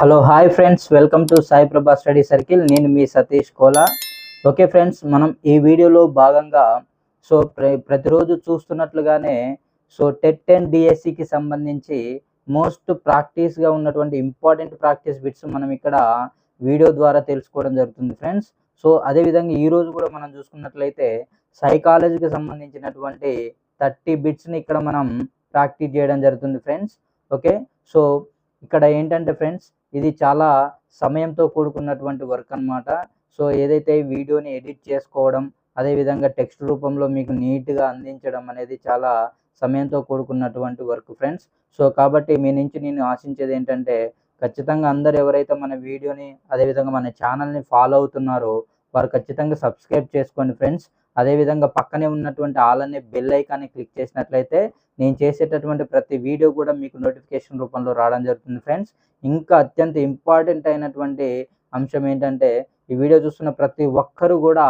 Hello hi friends. Welcome to Sai Prabha study circle. నేను మీ Satish Kola. Okay friends మనం ఈ వీడియోలో భాగంగా సో ప్రతిరోజు చూస్తున్నట్లుగానే సో టెట్ అండ్ డిఎస్సికి సంబంధించి మోస్ట్ ప్రాక్టీస్గా ఉన్నటువంటి ఇంపార్టెంట్ ప్రాక్టీస్ బిట్స్ మనం ఇక్కడ వీడియో ద్వారా తెలుసుకోవడం జరుగుతుంది ఫ్రెండ్స్. సో అదేవిధంగా ఈ రోజు కూడా మనం చూసుకున్నట్లయితే సైకాలజీకి సంబంధించినటువంటి థర్టీ బిట్స్ని ఇక్కడ మనం ప్రాక్టీస్ చేయడం జరుగుతుంది ఫ్రెండ్స్. ఓకే సో ఇక్కడ ఏంటంటే ఫ్రెండ్స్ ఇది చాలా సమయంతో కూడుకున్నటువంటి వర్క్ అన్నమాట. సో ఏదైతే వీడియోని ఎడిట్ చేసుకోవడం అదేవిధంగా టెక్స్ట్ రూపంలో మీకు నీట్గా అందించడం అనేది చాలా సమయంతో కూడుకున్నటువంటి వర్క్ ఫ్రెండ్స్. సో కాబట్టి మీ నుంచి నేను ఆశించేది ఏంటంటే ఖచ్చితంగా అందరు ఎవరైతే మన వీడియోని అదేవిధంగా మన ఛానల్ని ఫాలో అవుతున్నారో వారు ఖచ్చితంగా సబ్స్క్రైబ్ చేసుకోండి ఫ్రెండ్స్. అదేవిధంగా పక్కనే ఉన్నటువంటి ఆల్ అనే బెల్ ఐకాన్ని క్లిక్ చేసినట్లయితే నేను చేసేటటువంటి ప్రతి వీడియో కూడా మీకు నోటిఫికేషన్ రూపంలో రావడం జరుగుతుంది ఫ్రెండ్స్ ఇంకా అత్యంత ఇంపార్టెంట్ అయినటువంటి అంశం ఏంటంటే ఈ వీడియో చూస్తున్న ప్రతి ఒక్కరూ కూడా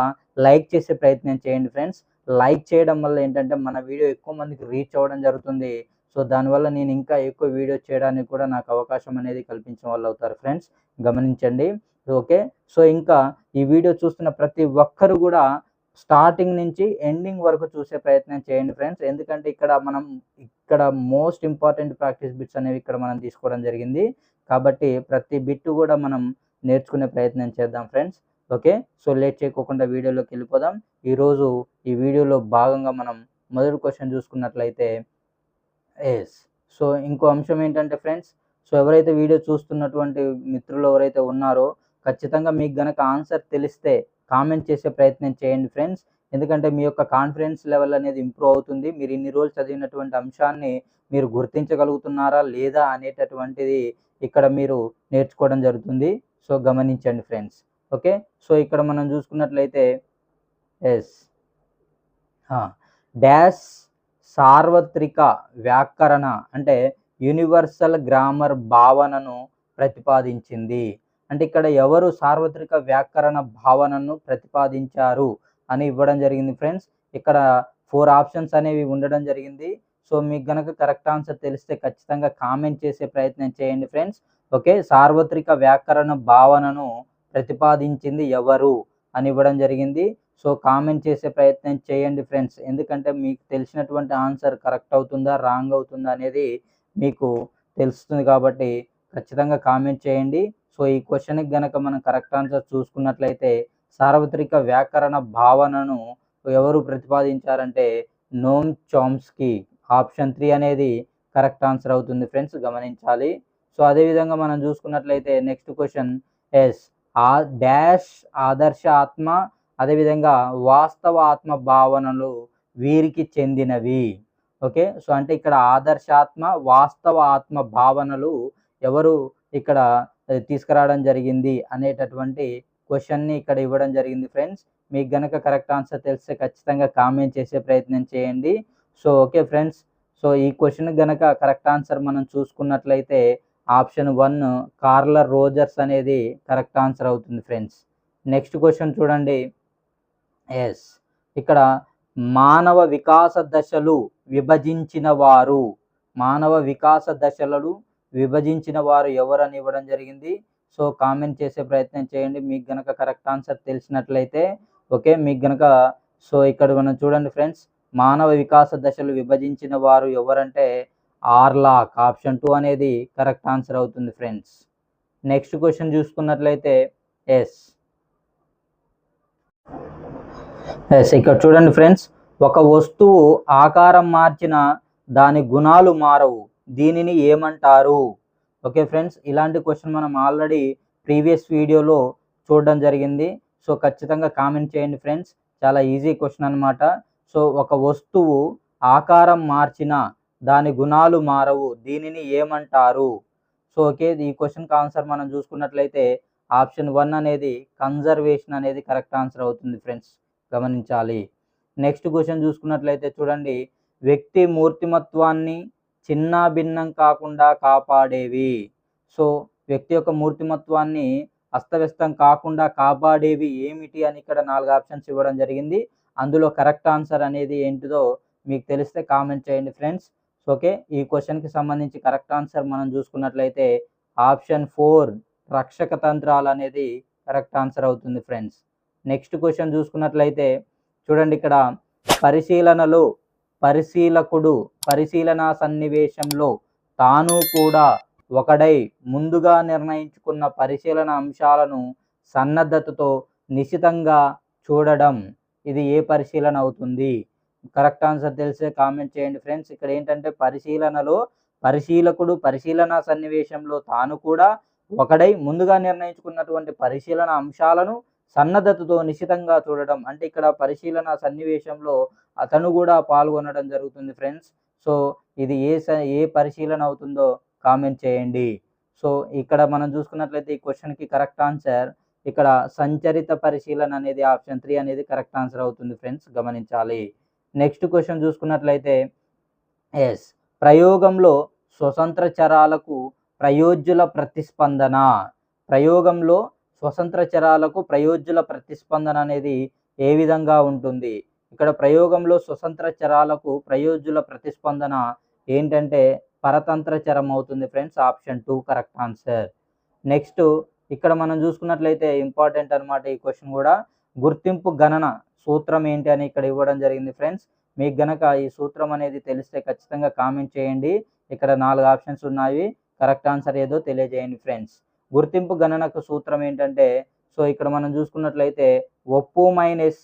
లైక్ చేసే ప్రయత్నం చేయండి ఫ్రెండ్స్ లైక్ చేయడం వల్ల ఏంటంటే మన వీడియో ఎక్కువ మందికి రీచ్ అవ్వడం జరుగుతుంది. సో దానివల్ల నేను ఇంకా ఎక్కువ వీడియో చేయడానికి కూడా నాకు అవకాశం అనేది కల్పించడం వల్ల అవుతారు ఫ్రెండ్స్ గమనించండి. ఓకే? సో ఇంకా ఈ వీడియో చూస్తున్న ప్రతి ఒక్కరు కూడా స్టార్టింగ్ నుంచి ఎండింగ్ వరకు చూసే ప్రయత్నం చేయండి ఫ్రెండ్స్. ఎందుకంటే ఇక్కడ మనం ఇక్కడ మోస్ట్ ఇంపార్టెంట్ ప్రాక్టీస్ బిట్స్ అనేవి ఇక్కడ మనం తీసుకోవడం జరిగింది. కాబట్టి ప్రతి బిట్ కూడా మనం నేర్చుకునే ప్రయత్నం చేద్దాం ఫ్రెండ్స్. ఓకే? సో లేట్ చేయకోకుండా వీడియోలోకి వెళ్ళిపోదాం. ఈరోజు ఈ వీడియోలో భాగంగా మనం మొదటి క్వశ్చన్ చూసుకున్నట్లయితే ఎస్. సో ఇంకో అంశం ఏంటంటే ఫ్రెండ్స్ సో ఎవరైతే వీడియో చూస్తున్నటువంటి మిత్రులు ఎవరైతే ఉన్నారో ఖచ్చితంగా మీకు గనక ఆన్సర్ తెలిస్తే కామెంట్ చేసే ప్రయత్నం చేయండి ఫ్రెండ్స్. ఎందుకంటే మీ యొక్క కాన్ఫిడెన్స్ లెవెల్ అనేది ఇంప్రూవ్ అవుతుంది. మీరు ఇన్ని రోజులు చదివినటువంటి అంశాన్ని మీరు గుర్తించగలుగుతున్నారా లేదా అనేటటువంటిది ఇక్కడ మీరు నేర్చుకోవడం జరుగుతుంది. సో గమనించండి ఫ్రెండ్స్. ఓకే? సో ఇక్కడ మనం చూసుకున్నట్లయితే ఎస్. డాష్ సార్వత్రిక వ్యాకరణ అంటే యూనివర్సల్ గ్రామర్ భావనను ప్రతిపాదించింది. అంటే ఇక్కడ ఎవరు సార్వత్రిక వ్యాకరణ భావనను ప్రతిపాదించారు అని ఇవ్వడం జరిగింది ఫ్రెండ్స్. ఇక్కడ ఫోర్ ఆప్షన్స్ అనేవి ఉండడం జరిగింది. సో మీకు గనక కరెక్ట్ ఆన్సర్ తెలిస్తే ఖచ్చితంగా కామెంట్ చేసే ప్రయత్నం చేయండి ఫ్రెండ్స్. ఓకే సార్వత్రిక వ్యాకరణ భావనను ప్రతిపాదించింది ఎవరు అని ఇవ్వడం జరిగింది. సో కామెంట్ చేసే ప్రయత్నం చేయండి ఫ్రెండ్స్. ఎందుకంటే మీకు తెలిసినటువంటి ఆన్సర్ కరెక్ట్ అవుతుందా రాంగ్ అవుతుందా అనేది మీకు తెలుస్తుంది కాబట్టి ఖచ్చితంగా కామెంట్ చేయండి. సో ఈ క్వశ్చన్కి గనక మనం కరెక్ట్ ఆన్సర్ చూసుకున్నట్లయితే సార్వత్రిక వ్యాకరణ భావనను ఎవరు ప్రతిపాదించారంటే నోమ్ చామ్స్కీ. ఆప్షన్ త్రీ అనేది కరెక్ట్ ఆన్సర్ అవుతుంది ఫ్రెండ్స్ గమనించాలి. సో అదేవిధంగా మనం చూసుకున్నట్లయితే నెక్స్ట్ క్వశ్చన్ ఎస్. ఆ డాష్ ఆదర్శ ఆత్మ అదేవిధంగా వాస్తవ ఆత్మ భావనలు వీరికి చెందినవి. ఓకే? సో అంటే ఇక్కడ ఆదర్శాత్మ వాస్తవ ఆత్మ భావనలు ఎవరు ఇక్కడ తీసుకురావడం జరిగింది అనేటటువంటి క్వశ్చన్ని ఇక్కడ ఇవ్వడం జరిగింది ఫ్రెండ్స్. మీకు గనక కరెక్ట్ ఆన్సర్ తెలిస్తే ఖచ్చితంగా కామెంట్ చేసే ప్రయత్నం చేయండి. So okay friends. సో ఈ క్వశ్చన్ గనక కరెక్ట్ ఆన్సర్ మనం చూసుకున్నట్లయితే ఆప్షన్ వన్ కార్లర్ రోజర్స్ అనేది కరెక్ట్ ఆన్సర్ అవుతుంది ఫ్రెండ్స్. నెక్స్ట్ క్వశ్చన్ చూడండి. ఎస్. ఇక్కడ మానవ వికాస దశలు విభజించిన వారు. మానవ వికాస దశలను విభజించిన వారు ఎవరని ఇవ్వడం జరిగింది. సో కామెంట్ చేసే ప్రయత్నం చేయండి. మీకు గనక కరెక్ట్ ఆన్సర్ తెలిసినట్లయితే ఓకే? మీకు గనక సో ఇక్కడ మనం చూడండి ఫ్రెండ్స్ మానవ వికాస దశలు విభజించిన వారు ఎవరంటే ఆర్లాక్ ఆప్షన్ టూ అనేది కరెక్ట్ ఆన్సర్ అవుతుంది ఫ్రెండ్స్. నెక్స్ట్ క్వశ్చన్ చూసుకున్నట్లయితే ఎస్. ఎస్ ఇక్కడ చూడండి ఫ్రెండ్స్ ఒక వస్తువు ఆకారం మార్చిన దాని గుణాలు మారవు. దీనిని ఏమంటారు? ఓకే ఫ్రెండ్స్ ఇలాంటి క్వశ్చన్ మనం ఆల్రెడీ ప్రీవియస్ వీడియోలో చూడడం జరిగింది. సో ఖచ్చితంగా కామెంట్ చేయండి ఫ్రెండ్స్. చాలా ఈజీ క్వశ్చన్ అనమాట సో ఒక వస్తువు ఆకారం మార్చిన దాని గుణాలు మారవు. దీనిని ఏమంటారు? సో ఓకే ఈ క్వశ్చన్కి ఆన్సర్ మనం చూసుకున్నట్లయితే ఆప్షన్ వన్ అనేది కన్జర్వేషన్ అనేది కరెక్ట్ ఆన్సర్ అవుతుంది ఫ్రెండ్స్. గమనించాలి. నెక్స్ట్ క్వశ్చన్ చూసుకున్నట్లయితే చూడండి. వ్యక్తి మూర్తిమత్వాన్ని చిన్న భిన్నం కాకుండా కాపాడేవి. సో వ్యక్తి యొక్క మూర్తిమత్వాన్ని అస్తవ్యస్తం కాకుండా కాపాడేవి ఏమిటి అని ఇక్కడ నాలుగు ఆప్షన్స్ ఇవ్వడం జరిగింది. అందులో కరెక్ట్ ఆన్సర్ అనేది ఏంటిదో మీకు తెలిస్తే కామెంట్ చేయండి ఫ్రెండ్స్. ఓకే ఈ క్వశ్చన్కి సంబంధించి కరెక్ట్ ఆన్సర్ మనం చూసుకున్నట్లయితే ఆప్షన్ ఫోర్ రక్షక తంత్రాలు అనేది కరెక్ట్ ఆన్సర్ అవుతుంది ఫ్రెండ్స్. నెక్స్ట్ క్వశ్చన్ చూసుకున్నట్లయితే చూడండి ఇక్కడ పరిశీలనలు పరిశీలకుడు పరిశీలన సన్నివేశంలో తాను కూడా ఒకడై ముందుగా నిర్ణయించుకున్న పరిశీలన అంశాలను సన్నద్ధతతో నిశితంగా చూడడం ఇది ఏ పరిశీలన అవుతుంది? కరెక్ట్ ఆన్సర్ తెలిసే కామెంట్ చేయండి ఫ్రెండ్స్. ఇక్కడ ఏంటంటే పరిశీలనలో పరిశీలకుడు పరిశీలన సన్నివేశంలో తాను కూడా ఒకడై ముందుగా నిర్ణయించుకున్నటువంటి పరిశీలన అంశాలను సన్నద్ధతతో నిశితంగా చూడడం. అంటే ఇక్కడ పరిశీలన సన్నివేశంలో అతను కూడా పాల్గొనడం జరుగుతుంది ఫ్రెండ్స్. సో ఇది ఏ స- ఏ పరిశీలన అవుతుందో కామెంట్ చేయండి. సో ఇక్కడ మనం చూసుకున్నట్లయితే ఈ క్వశ్చన్కి కరెక్ట్ ఆన్సర్. ఇక్కడ సంచరిత పరిశీలన అనేది ఆప్షన్ త్రీ అనేది కరెక్ట్ ఆన్సర్ అవుతుంది ఫ్రెండ్స్. గమనించాలి. నెక్స్ట్ క్వశ్చన్ చూసుకున్నట్లయితే ఎస్ ప్రయోగంలో స్వతంత్ర చరాలకు ప్రయోజ్యుల ప్రతిస్పందన. ప్రయోగంలో స్వతంత్ర చరాలకు ప్రయోజ్యుల ప్రతిస్పందన అనేది ఏ విధంగా ఉంటుంది? ఇక్కడ ప్రయోగంలో స్వతంత్ర చరాలకు ప్రయోజ్యుల ప్రతిస్పందన ఏంటంటే పరతంత్ర చరం అవుతుంది friends. Option two correct answer. Next ఇక్కడ మనం చూసుకున్నట్లయితే ఇంపార్టెంట్ అన్నమాట ఈ క్వశ్చన్ కూడా. గుర్తింపు గణన సూత్రం ఏంటి అని ఇక్కడ ఇవ్వడం జరిగింది ఫ్రెండ్స్. మీకు గనక ఈ సూత్రం అనేది తెలిస్తే ఖచ్చితంగా కామెంట్ చేయండి. ఇక్కడ నాలుగు ఆప్షన్స్ ఉన్నాయి. కరెక్ట్ ఆన్సర్ ఏదో తెలియజేయండి ఫ్రెండ్స్. గుర్తింపు గణనకు సూత్రం ఏంటంటే సో ఇక్కడ మనం చూసుకున్నట్లయితే ఒప్పు మైనస్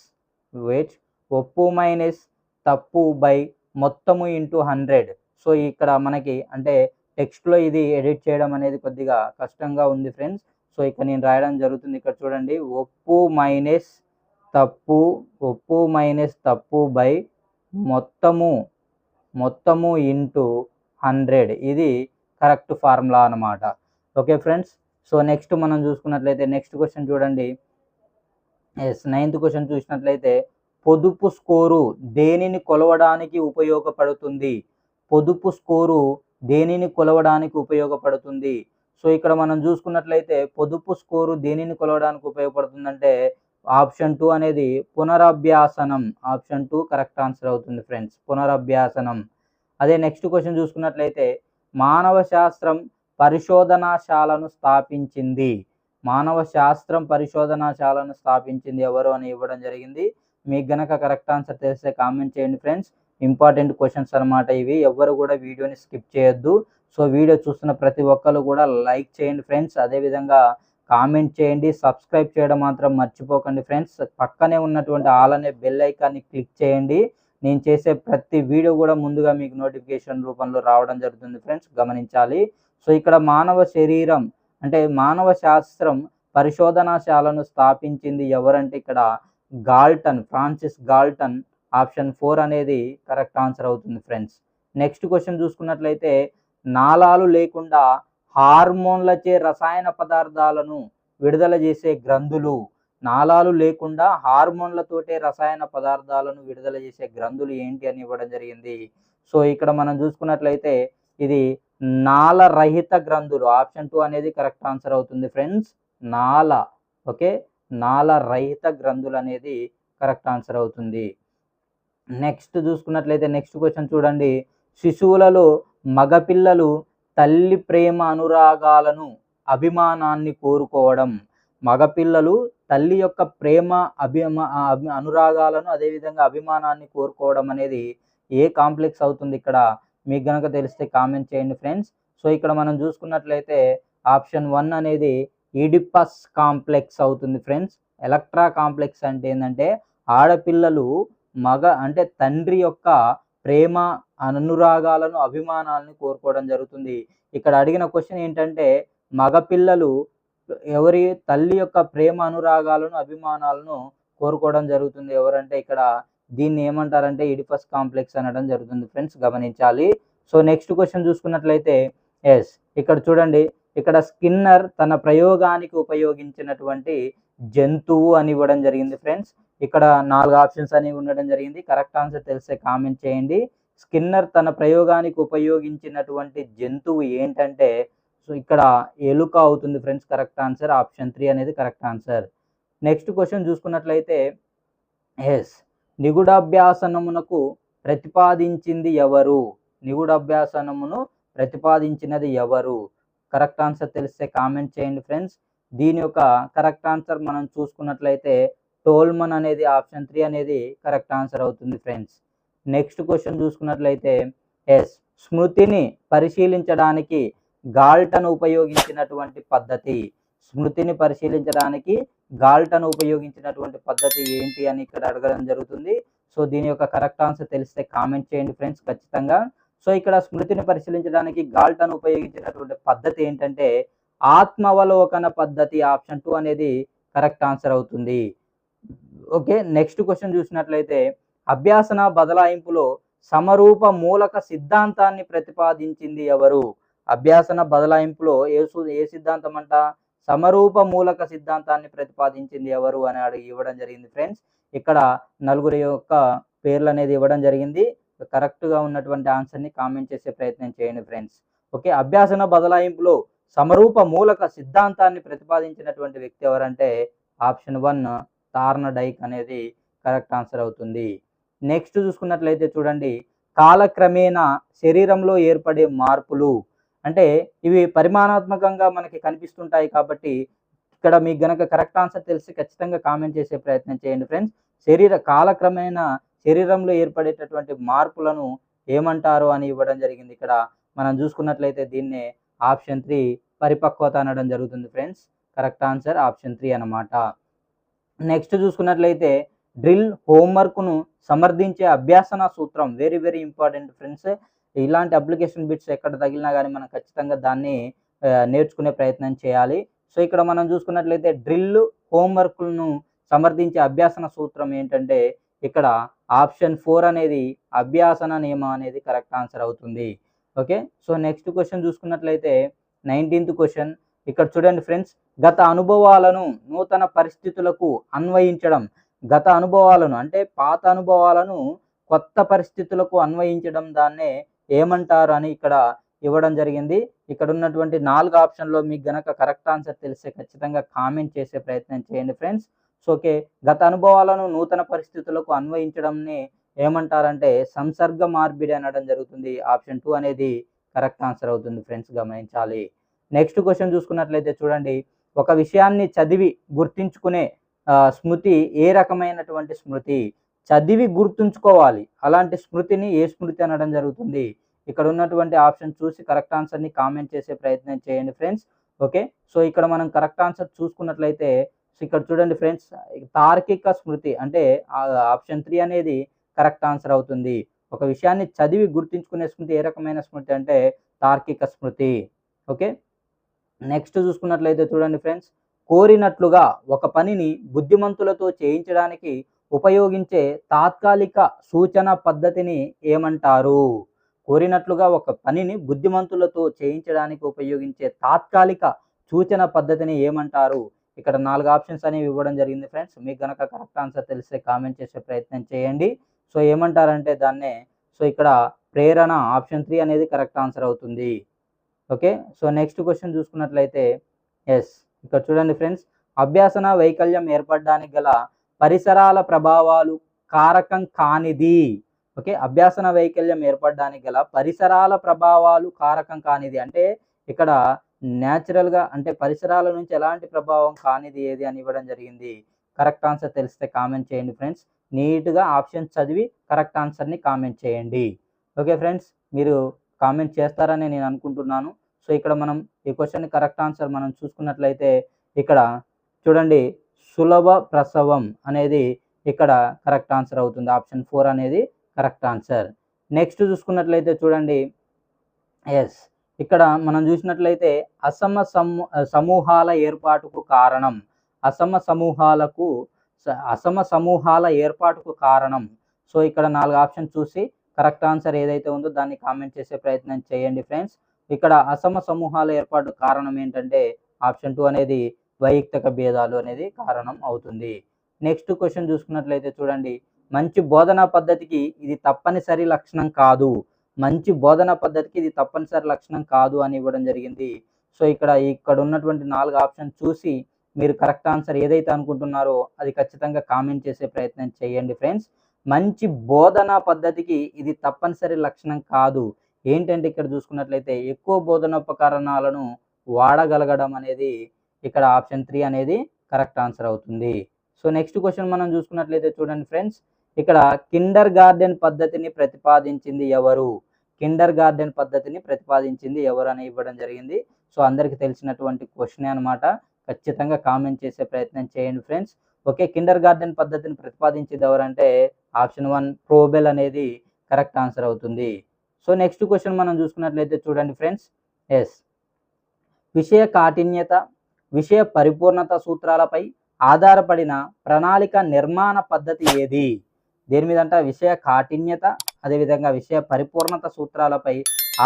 వెయిట్ ఒప్పు మైనస్ తప్పు బై మొత్తము ఇంటూ హండ్రెడ్. సో ఇక్కడ మనకి అంటే టెక్స్ట్లో ఇది ఎడిట్ చేయడం అనేది కొద్దిగా కష్టంగా ఉంది ఫ్రెండ్స్. సో ఇక్కడ నేను రాయడం జరుగుతుంది. ఇక్కడ చూడండి ఒప్పు మైనస్ తప్పు ఒప్పు మైనస్ తప్పు బై మొత్తము మొత్తము ఇంటూ హండ్రెడ్. ఇది కరెక్ట్ ఫార్ములా అన్నమాట. Okay friends? సో నెక్స్ట్ మనం చూసుకున్నట్లయితే నెక్స్ట్ క్వశ్చన్ చూడండి. ఎస్ నైన్త్ క్వశ్చన్ చూసినట్లయితే పొదుపు స్కోరు దేనిని కొలవడానికి ఉపయోగపడుతుంది? పొదుపు స్కోరు దేనిని కొలవడానికి ఉపయోగపడుతుంది? సో ఇక్కడ మనం చూసుకున్నట్లయితే పొదుపు స్కోరు దేనిని కొలవడానికి ఉపయోగపడుతుందంటే ఆప్షన్ టూ అనేది పునరభ్యాసనం. ఆప్షన్ టూ కరెక్ట్ ఆన్సర్ అవుతుంది ఫ్రెండ్స్ పునరభ్యాసనం. అదే నెక్స్ట్ క్వశ్చన్ చూసుకున్నట్లయితే మానవ శాస్త్రం పరిశోధనాశాలను స్థాపించింది. మానవ శాస్త్రం పరిశోధనాశాలను స్థాపించింది ఎవరు అని ఇవ్వడం జరిగింది. మీకు గనక కరెక్ట్ ఆన్సర్ తెలిస్తే కామెంట్ చేయండి ఫ్రెండ్స్. ఇంపార్టెంట్ క్వశ్చన్స్ అన్నమాట ఇవి. ఎవరు కూడా వీడియోని స్కిప్ చేయొద్దు. సో వీడియో చూస్తున్న ప్రతి ఒక్కరు కూడా లైక్ చేయండి ఫ్రెండ్స్. అదేవిధంగా కామెంట్ చేయండి. సబ్స్క్రైబ్ చేయడం మాత్రం మర్చిపోకండి ఫ్రెండ్స్. పక్కనే ఉన్నటువంటి ఆల్ అనే బెల్ ఐకాన్ని క్లిక్ చేయండి. నేను చేసే ప్రతి వీడియో కూడా ముందుగా మీకు నోటిఫికేషన్ రూపంలో రావడం జరుగుతుంది ఫ్రెండ్స్. గమనించాలి. సో ఇక్కడ మానవ శరీరం అంటే మానవ శాస్త్రం పరిశోధనాశాలను స్థాపించింది ఎవరంటే ఇక్కడ Galton Francis Galton. Option four అనేది కరెక్ట్ ఆన్సర్ అవుతుంది ఫ్రెండ్స్. నెక్స్ట్ క్వశ్చన్ చూసుకున్నట్లయితే నాళాలు లేకుండా హార్మోన్లచే రసాయన పదార్థాలను విడుదల చేసే గ్రంథులు నాళాలు లేకుండా హార్మోన్లతోటే రసాయన పదార్థాలను విడుదల చేసే గ్రంథులు ఏంటి అని ఇవ్వడం జరిగింది. సో ఇక్కడ మనం చూసుకున్నట్లయితే ఇది నాల రహిత గ్రంథులు. ఆప్షన్ టూ అనేది కరెక్ట్ ఆన్సర్ అవుతుంది ఫ్రెండ్స్. నాల ఓకే? నాల రహిత గ్రంథులు అనేది కరెక్ట్ ఆన్సర్ అవుతుంది. నెక్స్ట్ చూసుకున్నట్లయితే నెక్స్ట్ క్వశ్చన్ చూడండి. శిశువులలో మగపిల్లలు తల్లి ప్రేమ అనురాగాలను అభిమానాన్ని కోరుకోవడం. మగపిల్లలు తల్లి యొక్క ప్రేమ అభిమా అభి- అనురాగాలను అదేవిధంగా అభిమానాన్ని కోరుకోవడం అనేది ఏ కాంప్లెక్స్ అవుతుంది ఇక్కడ? మీకు గనక తెలిస్తే కామెంట్ చేయండి ఫ్రెండ్స్ సో ఇక్కడ మనం చూసుకున్నట్లయితే ఆప్షన్ వన్ అనేది ఈడిపస్ కాంప్లెక్స్ అవుతుంది ఫ్రెండ్స్ ఎలక్ట్రా కాంప్లెక్స్ అంటే ఏంటంటే ఆడపిల్లలు మగ అంటే తండ్రి యొక్క ప్రేమ అనురాగాలను అభిమానాలను కోరుకోవడం జరుగుతుంది. ఇక్కడ అడిగిన క్వశ్చన్ ఏంటంటే మగపిల్లలు ఎవరి తల్లి యొక్క ప్రేమ అనురాగాలను అభిమానాలను కోరుకోవడం జరుగుతుంది ఎవరంటే ఇక్కడ దీన్ని ఏమంటారంటే ఇడిపస్ కాంప్లెక్స్ అనడం జరుగుతుంది ఫ్రెండ్స్ గమనించాలి. సో నెక్స్ట్ క్వశ్చన్ చూసుకున్నట్లయితే ఎస్ ఇక్కడ చూడండి. ఇక్కడ స్కిన్నర్ తన ప్రయోగానికి ఉపయోగించినటువంటి జంతువు అని ఇవ్వడం జరిగింది ఫ్రెండ్స్. ఇక్కడ నాలుగు ఆప్షన్స్ అనేవి ఉండడం జరిగింది. కరెక్ట్ ఆన్సర్ తెలిస్తే కామెంట్ చేయండి. స్కిన్నర్ తన ప్రయోగానికి ఉపయోగించినటువంటి జంతువు ఏంటంటే సో ఇక్కడ ఎలుక అవుతుంది friends correct answer. Option three అనేది కరెక్ట్ ఆన్సర్. నెక్స్ట్ క్వశ్చన్ చూసుకున్నట్లయితే ఎస్ నిగుడాభ్యాసనమునకు ప్రతిపాదించింది ఎవరు? నిగుడాభ్యాసనమును ప్రతిపాదించినది ఎవరు? కరెక్ట్ ఆన్సర్ తెలిస్తే కామెంట్ చేయండి ఫ్రెండ్స్. దీని యొక్క కరెక్ట్ ఆన్సర్ మనం చూసుకున్నట్లయితే టోల్మన్ అనేది ఆప్షన్ త్రీ అనేది కరెక్ట్ ఆన్సర్ అవుతుంది ఫ్రెండ్స్. నెక్స్ట్ క్వశ్చన్ చూసుకున్నట్లయితే ఎస్. స్మృతిని పరిశీలించడానికి గాల్టన్ ఉపయోగించినటువంటి పద్ధతి. స్మృతిని పరిశీలించడానికి గాల్టన్ ఉపయోగించినటువంటి పద్ధతి ఏంటి అని ఇక్కడ అడగడం జరుగుతుంది. సో దీని యొక్క కరెక్ట్ ఆన్సర్ తెలిస్తే కామెంట్ చేయండి ఫ్రెండ్స్ ఖచ్చితంగా. సో ఇక్కడ స్మృతిని పరిశీలించడానికి గాల్టన్ ఉపయోగించినటువంటి పద్ధతి ఏంటంటే ఆత్మవలోకన పద్ధతి ఆప్షన్ టూ అనేది కరెక్ట్ ఆన్సర్ అవుతుంది. ఓకే నెక్స్ట్ క్వశ్చన్ చూసినట్లయితే అభ్యాసన బదలాయింపులో సమరూప మూలక సిద్ధాంతాన్ని ప్రతిపాదించింది ఎవరు? అభ్యాసన బదలాయింపులో ఏ సూ ఏ సిద్ధాంతం అంట? సమరూప మూలక సిద్ధాంతాన్ని ప్రతిపాదించింది ఎవరు అని అడిగి ఇవ్వడం జరిగింది ఫ్రెండ్స్. ఇక్కడ నలుగురి యొక్క పేర్లు అనేది ఇవ్వడం జరిగింది. కరెక్ట్గా ఉన్నటువంటి ఆన్సర్ని కామెంట్ చేసే ప్రయత్నం చేయండి ఫ్రెండ్స్. ఓకే అభ్యాసన బదలాయింపులో సమరూప మూలక సిద్ధాంతాన్ని ప్రతిపాదించినటువంటి వ్యక్తి ఎవరంటే ఆప్షన్ వన్ తార్న డైక్ అనేది కరెక్ట్ ఆన్సర్ అవుతుంది. నెక్స్ట్ చూసుకున్నట్లయితే చూడండి కాలక్రమేణా శరీరంలో ఏర్పడే మార్పులు. అంటే ఇవి పరిమాణాత్మకంగా మనకి కనిపిస్తుంటాయి కాబట్టి ఇక్కడ మీకు గనక కరెక్ట్ ఆన్సర్ తెలిసి ఖచ్చితంగా కామెంట్ చేసే ప్రయత్నం చేయండి ఫ్రెండ్స్. శరీర కాలక్రమేణా శరీరంలో ఏర్పడేటటువంటి మార్పులను ఏమంటారు అని ఇవ్వడం జరిగింది. ఇక్కడ మనం చూసుకున్నట్లయితే దీన్నే ఆప్షన్ త్రీ పరిపక్వత అనడం జరుగుతుంది friends. Correct answer option three అన్నమాట. నెక్స్ట్ చూసుకున్నట్లయితే డ్రిల్ హోంవర్క్ను సమర్థించే అభ్యాసన సూత్రం. Very very important friends. ఇలాంటి అప్లికేషన్ బిట్స్ ఎక్కడ తగిలినా కానీ మనం ఖచ్చితంగా దాన్ని నేర్చుకునే ప్రయత్నం చేయాలి. సో ఇక్కడ మనం చూసుకున్నట్లయితే డ్రిల్ హోంవర్క్లను సమర్థించే అభ్యాసన సూత్రం ఏంటంటే ఇక్కడ ఆప్షన్ ఫోర్ అనేది అభ్యాసన నియమం అనేది కరెక్ట్ ఆన్సర్ అవుతుంది. ఓకే? సో నెక్స్ట్ క్వశ్చన్ చూసుకున్నట్లయితే నైన్టీన్త్ క్వశ్చన్. ఇక్కడ చూడండి ఫ్రెండ్స్ గత అనుభవాలను నూతన పరిస్థితులకు అన్వయించడం గత అనుభవాలను అంటే పాత అనుభవాలను కొత్త పరిస్థితులకు అన్వయించడం దాన్నే ఏమంటారు అని ఇక్కడ ఇవ్వడం జరిగింది. ఇక్కడ ఉన్నటువంటి నాలుగు ఆప్షన్లో మీకు గనక కరెక్ట్ ఆన్సర్ తెలిస్తే ఖచ్చితంగా కామెంట్ చేసే ప్రయత్నం చేయండి ఫ్రెండ్స్. సో ఓకే గత అనుభవాలను నూతన పరిస్థితులకు అన్వయించడంని ఏమంటారంటే సంసర్గ మార్పిడి అనడం జరుగుతుంది. ఆప్షన్ టూ అనేది కరెక్ట్ ఆన్సర్ అవుతుంది ఫ్రెండ్స్ గమనించాలి. నెక్స్ట్ క్వశ్చన్ చూసుకున్నట్లయితే చూడండి. ఒక విషయాన్ని చదివి గుర్తించుకునే స్మృతి ఏ రకమైనటువంటి స్మృతి? చదివి గుర్తుంచుకోవాలి. అలాంటి స్మృతిని ఏ స్మృతి అనడం జరుగుతుంది? ఇక్కడ ఉన్నటువంటి ఆప్షన్ చూసి కరెక్ట్ ఆన్సర్ని కామెంట్ చేసే ప్రయత్నం చేయండి ఫ్రెండ్స్. ఓకే? సో ఇక్కడ మనం కరెక్ట్ ఆన్సర్ చూసుకున్నట్లయితే సో ఇక్కడ చూడండి ఫ్రెండ్స్ తార్కిక స్మృతి అంటే ఆప్షన్ త్రీ అనేది కరెక్ట్ ఆన్సర్ అవుతుంది. ఒక విషయాన్ని చదివి గుర్తించుకునే స్మృతి ఏ రకమైన స్మృతి అంటే తార్కిక స్మృతి. ఓకే? నెక్స్ట్ చూసుకున్నట్లయితే చూడండి ఫ్రెండ్స్ కోరినట్లుగా ఒక పనిని బుద్ధిమంతులతో చేయించడానికి ఉపయోగించే తాత్కాలిక సూచన పద్ధతిని ఏమంటారు? కోరినట్లుగా ఒక పనిని బుద్ధిమంతులతో చేయించడానికి ఉపయోగించే తాత్కాలిక సూచన పద్ధతిని ఏమంటారు? ఇక్కడ నాలుగు ఆప్షన్స్ అనేవి ఇవ్వడం జరిగింది ఫ్రెండ్స్. మీకు గనక కరెక్ట్ ఆన్సర్ తెలిస్తే కామెంట్ చేసే ప్రయత్నం చేయండి. సో ఏమంటారంటే దాన్నే సో ఇక్కడ ప్రేరణ ఆప్షన్ త్రీ అనేది కరెక్ట్ ఆన్సర్ అవుతుంది. ఓకే? సో నెక్స్ట్ క్వశ్చన్ చూసుకున్నట్లయితే ఎస్. ఇక్కడ చూడండి ఫ్రెండ్స్. అభ్యాసన వైకల్యం ఏర్పడడానికి గల పరిసరాల ప్రభావాలు కారకం కానిది. ఓకే? అభ్యాసన వైకల్యం ఏర్పడడానికి గల పరిసరాల ప్రభావాలు కారకం కానిది. అంటే ఇక్కడ న్యాచురల్గా అంటే పరిసరాల నుంచి ఎలాంటి ప్రభావం కానిది ఏది అని ఇవ్వడం జరిగింది. కరెక్ట్ ఆన్సర్ తెలిస్తే కామెంట్ చేయండి ఫ్రెండ్స్ నీట్గా ఆప్షన్స్ చదివి కరెక్ట్ ఆన్సర్ని కామెంట్ చేయండి. ఓకే ఫ్రెండ్స్ మీరు కామెంట్ చేస్తారని నేను అనుకుంటున్నాను. సో ఇక్కడ మనం ఈ క్వశ్చన్ కరెక్ట్ ఆన్సర్ మనం చూసుకున్నట్లయితే ఇక్కడ చూడండి. సులభ ప్రసవం అనేది ఇక్కడ కరెక్ట్ ఆన్సర్ అవుతుంది. ఆప్షన్ ఫోర్ అనేది కరెక్ట్ ఆన్సర్. నెక్స్ట్ చూసుకున్నట్లయితే చూడండి. ఎస్ ఇక్కడ మనం చూసినట్లయితే అసమ సమూ సమూహాల ఏర్పాటుకు కారణం. అసమ సమూహాలకు అసమ సమూహాల ఏర్పాటుకు కారణం. సో ఇక్కడ నాలుగు ఆప్షన్ చూసి కరెక్ట్ ఆన్సర్ ఏదైతే ఉందో దాన్ని కామెంట్ చేసే ప్రయత్నం చేయండి ఫ్రెండ్స్. ఇక్కడ అసమ సమూహాల ఏర్పాటు కారణం ఏంటంటే ఆప్షన్ టూ అనేది వైయక్తిక భేదాలు అనేది కారణం అవుతుంది. నెక్స్ట్ క్వశ్చన్ చూసుకున్నట్లయితే చూడండి. మంచి బోధనా పద్ధతికి ఇది తప్పనిసరి లక్షణం కాదు. మంచి బోధనా పద్ధతికి ఇది తప్పనిసరి లక్షణం కాదు అని ఇవ్వడం జరిగింది. సో ఇక్కడ ఇక్కడ ఉన్నటువంటి నాలుగు ఆప్షన్ చూసి మీరు కరెక్ట్ ఆన్సర్ ఏదైతే అనుకుంటున్నారో అది ఖచ్చితంగా కామెంట్ చేసే ప్రయత్నం చేయండి ఫ్రెండ్స్. మంచి బోధనా పద్ధతికి ఇది తప్పనిసరి లక్షణం కాదు. ఏంటంటే ఇక్కడ చూసుకున్నట్లయితే ఎక్కువ బోధనోపకరణాలను వాడగలగడం అనేది ఇక్కడ ఆప్షన్ త్రీ అనేది కరెక్ట్ ఆన్సర్ అవుతుంది. సో నెక్స్ట్ క్వశ్చన్ మనం చూసుకున్నట్లయితే చూడండి ఫ్రెండ్స్ ఇక్కడ కిండర్ గార్డెన్ పద్ధతిని ప్రతిపాదించింది ఎవరు? కిండర్ గార్డెన్ పద్ధతిని ప్రతిపాదించింది ఎవరు అని ఇవ్వడం జరిగింది. సో అందరికీ తెలిసినటువంటి క్వశ్చన్ అనమాట ఖచ్చితంగా కామెంట్ చేసే ప్రయత్నం చేయండి ఫ్రెండ్స్. ఓకే కిండర్ గార్డెన్ పద్ధతిని ప్రతిపాదించేది ఎవరంటే ఆప్షన్ వన్ ప్రోబెల్ అనేది కరెక్ట్ ఆన్సర్ అవుతుంది. సో నెక్స్ట్ క్వశ్చన్ మనం చూసుకున్నట్లయితే చూడండి ఫ్రెండ్స్ ఎస్. విషయ కాఠిన్యత విషయ పరిపూర్ణత సూత్రాలపై ఆధారపడిన ప్రణాళిక నిర్మాణ పద్ధతి ఏది? దేని మీద అంట విషయ కాఠిన్యత అదేవిధంగా విషయ పరిపూర్ణత సూత్రాలపై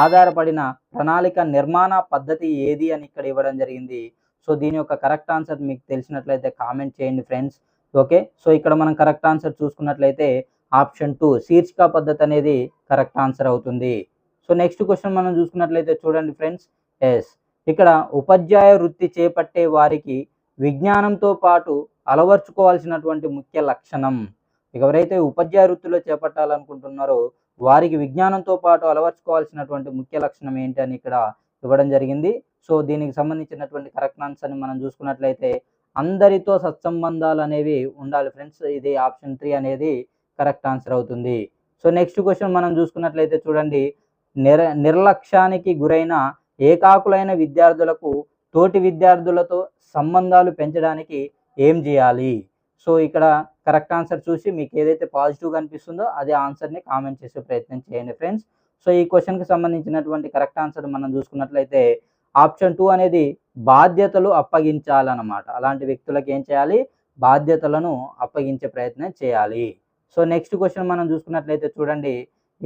ఆధారపడిన ప్రణాళిక నిర్మాణ పద్ధతి ఏది అని ఇక్కడ ఇవ్వడం జరిగింది. సో దీని యొక్క కరెక్ట్ ఆన్సర్ మీకు తెలిసినట్లయితే కామెంట్ చేయండి ఫ్రెండ్స్. ఓకే? సో ఇక్కడ మనం కరెక్ట్ ఆన్సర్ చూసుకున్నట్లయితే ఆప్షన్ టూ శీర్షిక పద్ధతి అనేది కరెక్ట్ ఆన్సర్ అవుతుంది. సో నెక్స్ట్ క్వశ్చన్ మనం చూసుకున్నట్లయితే చూడండి ఫ్రెండ్స్. ఎస్. ఇక్కడ ఉపాధ్యాయ వృత్తి చేపట్టే వారికి విజ్ఞానంతో పాటు అలవర్చుకోవాల్సినటువంటి ముఖ్య లక్షణం. ఎవరైతే ఉపాధ్యాయ వృత్తిలో చేపట్టాలనుకుంటున్నారో వారికి విజ్ఞానంతో పాటు అలవర్చుకోవాల్సినటువంటి ముఖ్య లక్షణం ఏంటి అని ఇక్కడ ఇవ్వడం జరిగింది. సో దీనికి సంబంధించినటువంటి కరెక్ట్ ఆన్సర్ని మనం చూసుకున్నట్లయితే అందరితో సత్సంబంధాలు అనేవి ఉండాలి ఫ్రెండ్స్. ఇది ఆప్షన్ త్రీ అనేది కరెక్ట్ ఆన్సర్ అవుతుంది. సో నెక్స్ట్ క్వశ్చన్ మనం చూసుకున్నట్లయితే చూడండి. నిర నిర్లక్ష్యానికి గురైన ఏకాకులైన విద్యార్థులకు తోటి విద్యార్థులతో సంబంధాలు పెంచడానికి ఏం చేయాలి? సో ఇక్కడ కరెక్ట్ ఆన్సర్ చూసి మీకు ఏదైతే పాజిటివ్ అనిపిస్తుందో అదే ఆన్సర్ని కామెంట్ చేసే ప్రయత్నం చేయండి ఫ్రెండ్స్. సో ఈ క్వశ్చన్కి సంబంధించినటువంటి కరెక్ట్ ఆన్సర్ మనం చూసుకున్నట్లయితే ఆప్షన్ టూ అనేది బాధ్యతలు అప్పగించాలన్నమాట. అలాంటి వ్యక్తులకు ఏం చేయాలి? బాధ్యతలను అప్పగించే ప్రయత్నం చేయాలి. సో నెక్స్ట్ క్వశ్చన్ మనం చూసుకున్నట్లయితే చూడండి.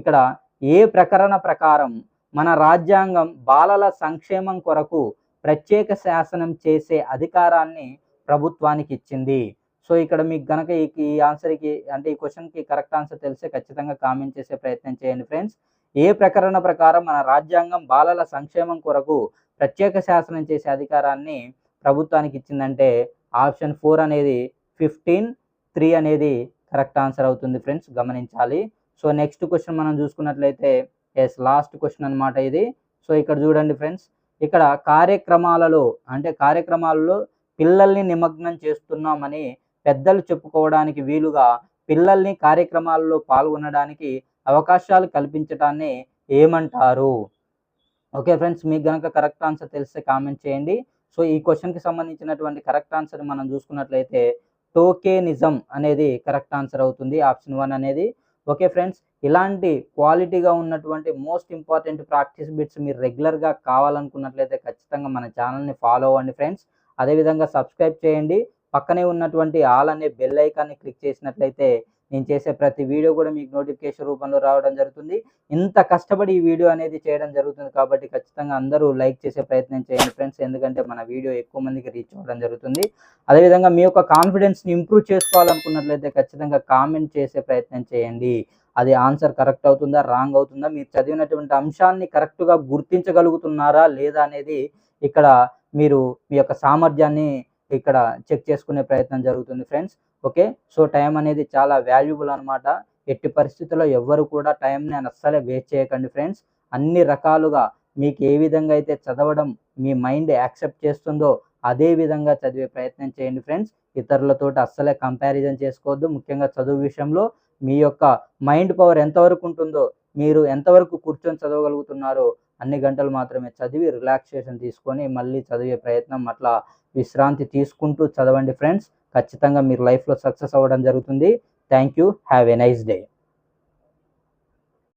ఇక్కడ ఏ ప్రకరణ ప్రకారం మన రాజ్యాంగం బాలల సంక్షేమం కొరకు ప్రత్యేక శాసనం చేసే అధికారాన్ని ప్రభుత్వానికి ఇచ్చింది. సో ఇక్కడ మీకు గనక ఈ ఆన్సర్కి అంటే ఈ క్వశ్చన్కి కరెక్ట్ ఆన్సర్ తెలిస్తే ఖచ్చితంగా కామెంట్ చేసే ప్రయత్నం చేయండి ఫ్రెండ్స్ ఏ ప్రకరణ ప్రకారం మన రాజ్యాంగం బాలల సంక్షేమం కొరకు ప్రత్యేక శాసనం చేసే అధికారాన్ని ప్రభుత్వానికి ఇచ్చిందంటే ఆప్షన్ ఫోర్ అనేది ఫిఫ్టీన్ త్రీ అనేది కరెక్ట్ ఆన్సర్ అవుతుంది ఫ్రెండ్స్ గమనించాలి. సో నెక్స్ట్ క్వశ్చన్ మనం చూసుకున్నట్లయితే ఎస్ లాస్ట్ క్వశ్చన్ అనమాట ఇది. సో ఇక్కడ చూడండి ఫ్రెండ్స్ ఇక్కడ కార్యక్రమాలలో అంటే కార్యక్రమాలలో పిల్లల్ని నిమగ్నం చేస్తున్నామని పెద్దలు చెప్పుకోవడానికి వీలుగా పిల్లల్ని కార్యక్రమాల్లో పాల్గొనడానికి అవకాశాలు కల్పించడాన్ని ఏమంటారు? ఓకే ఫ్రెండ్స్ మీకు గనక కరెక్ట్ ఆన్సర్ తెలిస్తే కామెంట్ చేయండి. సో ఈ క్వశ్చన్కి సంబంధించినటువంటి కరెక్ట్ ఆన్సర్ మనం చూసుకున్నట్లయితే టోకేనిజం అనేది కరెక్ట్ ఆన్సర్ అవుతుంది ఆప్షన్ వన్ అనేది. ఓకే ఫ్రెండ్స్ ఇలాంటి క్వాలిటీగా ఉన్నటువంటి మోస్ట్ ఇంపార్టెంట్ ప్రాక్టీస్ బిట్స్ మీరు రెగ్యులర్గా కావాలనుకున్నట్లయితే ఖచ్చితంగా మన ఛానల్ని ఫాలో అవ్వండి ఫ్రెండ్స్ అదేవిధంగా సబ్స్క్రైబ్ చేయండి. పక్కనే ఉన్నటువంటి ఆల్ అనే బెల్ ఐకాన్ని క్లిక్ చేసినట్లయితే నేను చేసే ప్రతి వీడియో కూడా మీకు నోటిఫికేషన్ రూపంలో రావడం జరుగుతుంది. ఇంత కష్టపడి ఈ వీడియో అనేది చేయడం జరుగుతుంది కాబట్టి ఖచ్చితంగా అందరూ లైక్ చేసే ప్రయత్నం చేయండి ఫ్రెండ్స్. ఎందుకంటే మన వీడియో ఎక్కువ మందికి రీచ్ అవ్వడం జరుగుతుంది. అదేవిధంగా మీ యొక్క కాన్ఫిడెన్స్ని ఇంప్రూవ్ చేసుకోవాలనుకున్నట్లయితే ఖచ్చితంగా కామెంట్ చేసే ప్రయత్నం చేయండి. అది ఆన్సర్ కరెక్ట్ అవుతుందా రాంగ్ అవుతుందా మీరు చదివినటువంటి అంశాన్ని కరెక్ట్గా గుర్తించగలుగుతున్నారా లేదా అనేది ఇక్కడ మీరు మీ యొక్క సామర్థ్యాన్ని ఇక్కడ చెక్ చేసుకునే ప్రయత్నం జరుగుతుంది ఫ్రెండ్స్. ఓకే? సో టైం అనేది చాలా వాల్యుబుల్ అనమాట ఎట్టి పరిస్థితుల్లో ఎవ్వరు కూడా టైంని అస్సలే వేస్ట్ చేయకండి ఫ్రెండ్స్. అన్ని రకాలుగా మీకు ఏ విధంగా అయితే చదవడం మీ మైండ్ యాక్సెప్ట్ చేస్తుందో అదే విధంగా చదివే ప్రయత్నం చేయండి ఫ్రెండ్స్. ఇతరులతోటి అస్సలే కంపారిజన్ చేసుకోవద్దు. ముఖ్యంగా చదువు విషయంలో మీ యొక్క మైండ్ పవర్ ఎంతవరకు ఉంటుందో మీరు ఎంతవరకు కూర్చొని చదవగలుగుతున్నారో అన్ని గంటలు మాత్రమే చదివి రిలాక్సేషన్ తీసుకొని మళ్ళీ చదివే ప్రయత్నం అట్లా విశ్రాంతి తీసుకుంటూ చదవండి ఫ్రెండ్స్. ఖచ్చితంగా మీరు లైఫ్లో సక్సెస్ అవ్వడం జరుగుతుంది. Thank you. Have a nice day.